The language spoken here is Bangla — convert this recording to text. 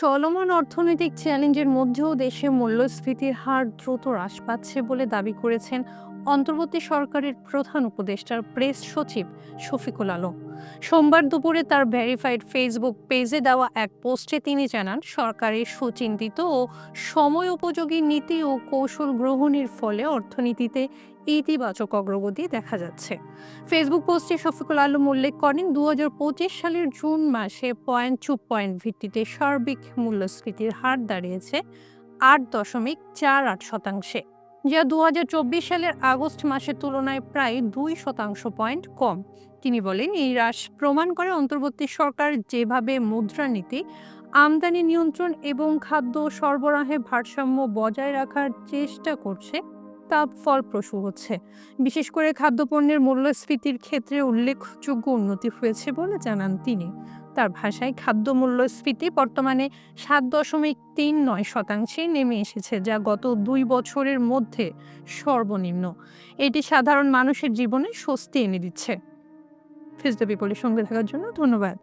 চলমান অর্থনৈতিক চ্যালেঞ্জের মধ্যেও দেশে মূল্যস্ফীতির হার দ্রুত হ্রাস পাচ্ছে বলে দাবি করেছেন অন্তর্বর্তী সরকারের প্রধান উপদেষ্টার প্রেস সচিব শফিকুল আলম। সোমবার দুপুরে তার ভেরিফাইড ফেসবুক পেজে দেওয়া এক পোস্টে তিনি জানান সরকারের সুচিন্তিত ও সময় উপযোগী নীতি ও কৌশল গ্রহণের ফলে অর্থনীতিতে ইতিবাচক অগ্রগতি দেখা যাচ্ছে। ফেসবুক পোস্টে শফিকুল আলম উল্লেখ করেন দু হাজার পঁচিশ সালের জুন মাসে পয়েন্ট টু পয়েন্ট ভিত্তিতে সার্বিক মূল্যস্ফীতির হার দাঁড়িয়েছে আট দশমিক চার আট শতাংশে। যা দু হাজার চব্বিশ সালের আগস্ট মাসের তুলনায় প্রায় দুই শতাংশ পয়েন্ট কম। তিনি বলেন, এই হ্রাস প্রমাণ করে অন্তর্বর্তী সরকার যেভাবে মুদ্রানীতি আমদানি নিয়ন্ত্রণ এবং খাদ্য সরবরাহে ভারসাম্য বজায় রাখার চেষ্টা করছে, তা ফলপ্রসূ হচ্ছে। বিশেষ করে খাদ্যপণ্যের মূল্যস্ফীতির ক্ষেত্রে উল্লেখযোগ্য উন্নতি হয়েছে বলে জানান তিনি। তার ভাষায় খাদ্য মূল্যস্ফীতি বর্তমানে সাত দশমিক তিন নয় শতাংশে নেমে এসেছে, যা গত দুই বছরের মধ্যে সর্বনিম্ন। এটি সাধারণ মানুষের জীবনে স্বস্তি এনে দিচ্ছে। ফিজদা পিপলের সঙ্গে থাকার জন্য ধন্যবাদ।